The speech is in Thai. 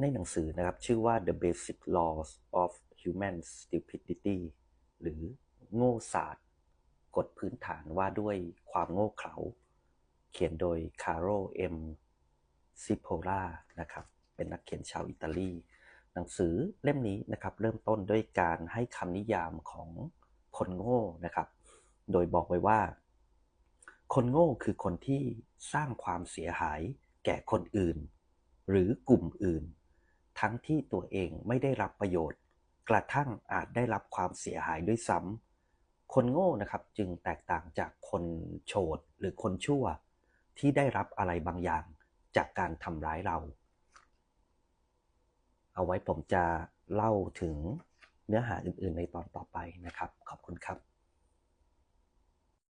ในหนังสือนะครับ ชื่อว่า The Basic Laws of Human Stupidity หรือโง่ศาสตร์กฎพื้นฐานว่าด้วยความโง่เขลาเขียนโดยคาร์โรเอ็มซิโพล่านะครับ เป็นนักเขียนชาวอิตาลี หนังสือเล่มนี้นะครับ เริ่มต้นด้วยการให้คำนิยามของคนโง่นะครับ โดยบอกไว้ว่า คนโง่คือคนที่สร้างความเสียหายแก่คนอื่น หรือกลุ่มอื่น ทั้งที่ตัวเองไม่ได้รับประโยชน์ กระทั่งอาจได้รับความเสียหายด้วยซ้ำคนโง่นะครับจึงแตกต่างจากคนโฉดหรือคนชั่ว ที่ได้รับอะไรบางอย่างจากการทำร้ายเรา เอาไว้ผมจะเล่าถึงเนื้อหาอื่นๆในตอนต่อไป